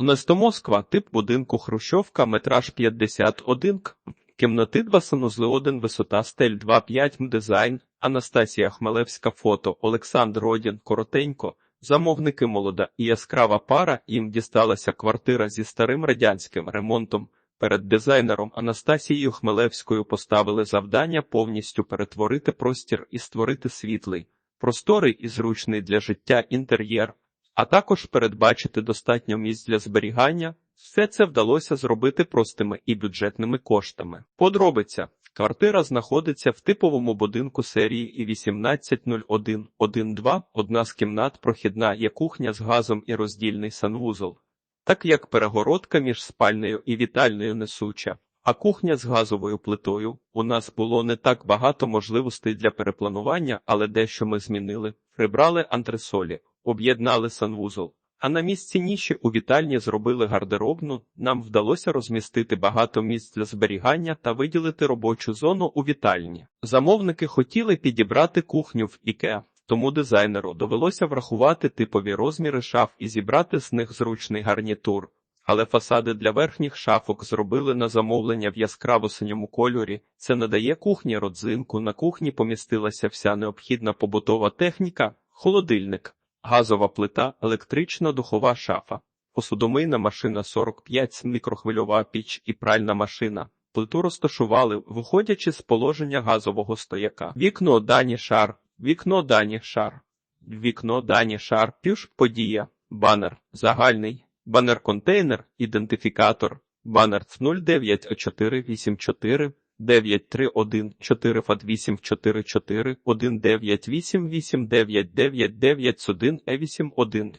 Место Москва, тип будинку Хрущовка, метраж 51 к. Кімнати 2 санузли 1, висота стель 2,5 м дизайн, Анастасія Хмелевська фото, Олександр Родін, коротенько, замовники молода і яскрава пара, їм дісталася квартира зі старим радянським ремонтом. Перед дизайнером Анастасією Хмелевською поставили завдання повністю перетворити простір і створити світлий, просторий і зручний для життя інтер'єр, а також передбачити достатньо місць для зберігання. Все це вдалося зробити простими і бюджетними коштами. Подробиця. Квартира знаходиться в типовому будинку серії і 180112, одна з кімнат прохідна є кухня з газом і роздільний санвузол. Так як перегородка між спальнею і вітальною несуча, а кухня з газовою плитою, у нас було не так багато можливостей для перепланування, але дещо ми змінили. Прибрали антресолі, об'єднали санвузол. А на місці ніші у вітальні зробили гардеробну, нам вдалося розмістити багато місць для зберігання та виділити робочу зону у вітальні. Замовники хотіли підібрати кухню в Ікеа, тому дизайнеру довелося врахувати типові розміри шаф і зібрати з них зручний гарнітур. Але фасади для верхніх шафок зробили на замовлення в яскраво синьому кольорі. Це надає кухні родзинку. На кухні помістилася вся необхідна побутова техніка, холодильник, газова плита, електрична духова шафа, посудомийна машина 45, мікрохвильова піч і пральна машина. Плиту розташували, виходячи з положення газового стояка. Вікно дані шар, вікно дані шар, вікно дані шар, пюш подія, банер, загальний, банер-контейнер, ідентифікатор, банер 09А484, 931 4 фат 844 1988899991 E81.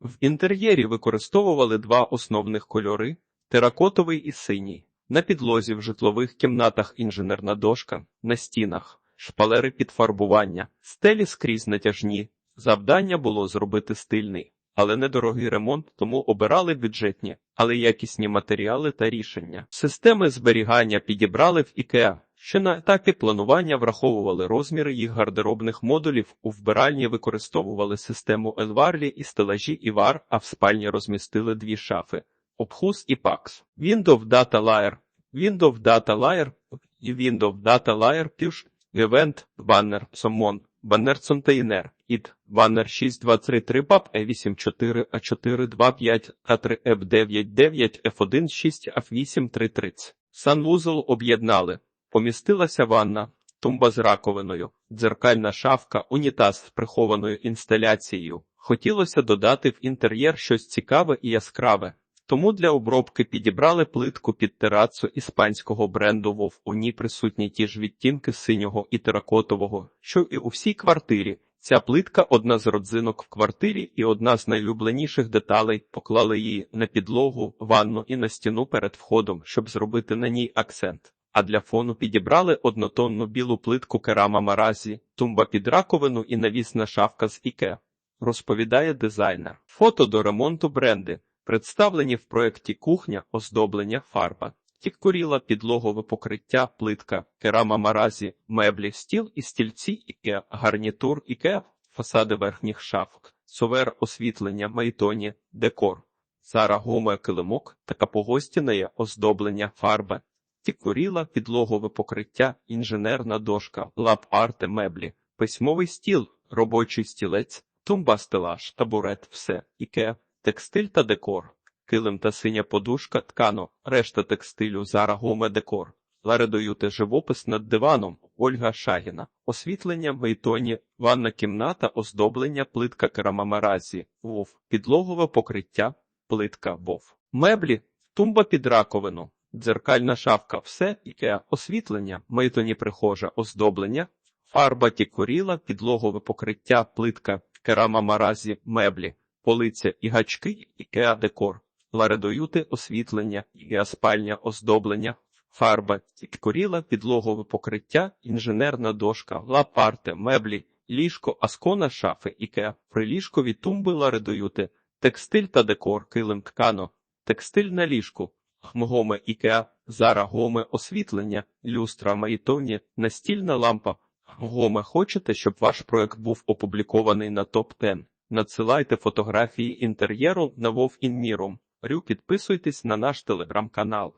В інтер'єрі використовували два основних кольори теракотовий і синій. На підлозі в житлових кімнатах інженерна дошка, на стінах, шпалери під фарбування, стелі скрізь натяжні. Завдання було зробити стильний, але недорогий ремонт, тому обирали бюджетні, але якісні матеріали та рішення. Системи зберігання підібрали в IKEA. Ще на етапі планування враховували розміри їх гардеробних модулів, у вбиральні використовували систему Елварлі і стелажі Івар, а в спальні розмістили дві шафи. Обхус і Pax. Windows Data Layer, Windows Data Layer і Windows Data Layer Push, Event, Banner, Summon, Banner Container, id, Banner 6233 PAP E84 A425 A3 F99 F1 6 F8 330. Санвузол об'єднали. Помістилася ванна, тумба з раковиною, дзеркальна шафка, унітаз з прихованою інсталяцією. Хотілося додати в інтер'єр щось цікаве і яскраве. Тому для обробки підібрали плитку під терацу іспанського бренду Вов. У ній присутні ті ж відтінки синього і теракотового, що і у всій квартирі. Ця плитка одна з родзинок в квартирі і одна з найлюбленіших деталей. Поклали її на підлогу, ванну і на стіну перед входом, щоб зробити на ній акцент. А для фону підібрали однотонну білу плитку керама маразі, тумба під раковину і навісна шафка з іке. Розповідає дизайнер. Фото до ремонту бренди. Представлені в проєкті кухня, оздоблення, фарба, тіккуріла, підлогове покриття, плитка, керама маразі, меблі, стіл і стільці, іке, гарнітур, іке, фасади верхніх шафок, совер, освітлення, майтоні, декор, Сара гоме килимок, така погостінеє оздоблення, фарба, тіккуріла, підлогове покриття, інженерна дошка, лап-арте, меблі, письмовий стіл, робочий стілець, тумба стелаж, табурет, все, іке. Текстиль та декор, килим та синя подушка, ткано, решта текстилю, Зара Гоме декор, Ларедоюте живопис над диваном, Ольга Шагіна, освітлення в Мейтоні, ванна кімната, оздоблення, плитка керамамаразі, вов, підлогове покриття, плитка вов, меблі, тумба під раковину, дзеркальна шафка, все, яке освітлення, Мейтоні прихожа, оздоблення, фарба тікуріла, підлогове покриття, плитка, керамамаразі, меблі полиця і гачки, ікеа декор, ларедоюти освітлення, ікеа спальня оздоблення, фарба, тікоріла, підлогове покриття, інженерна дошка, лапарте, меблі, ліжко, аскона шафи, ікеа, приліжкові тумби ларедоюти, текстиль та декор, килим ткано, текстиль на ліжку, хмгоме ікеа, зара гоме освітлення, люстра маїтоні, настільна лампа. Гоме, хочете, щоб ваш проект був опублікований на топ 10 Надсилайте фотографії інтер'єру на Вов Інміром. Рю підписуйтесь на наш телеграм-канал.